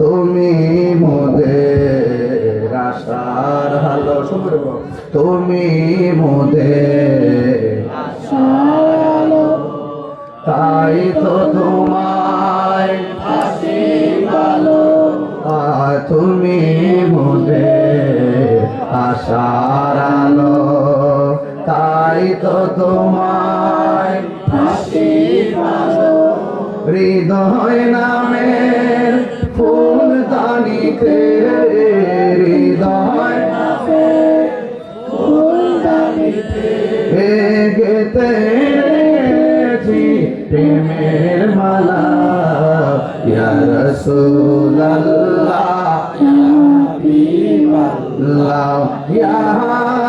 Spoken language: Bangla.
তুমি মোদের আশার হালো তুমি মোদের তাই তো তোমায় হাসি ভালো আর তুমি মোদে আশার আলো তাই তো তোমায় হাসি ভালো। হৃদয় নামের ফুল দানিতে হৃদয় ফুল গেতে প্রেমের মালা। ইয়া রাসূলুল্লাহ ইয়া হাবিবাল্লাহ ইয়া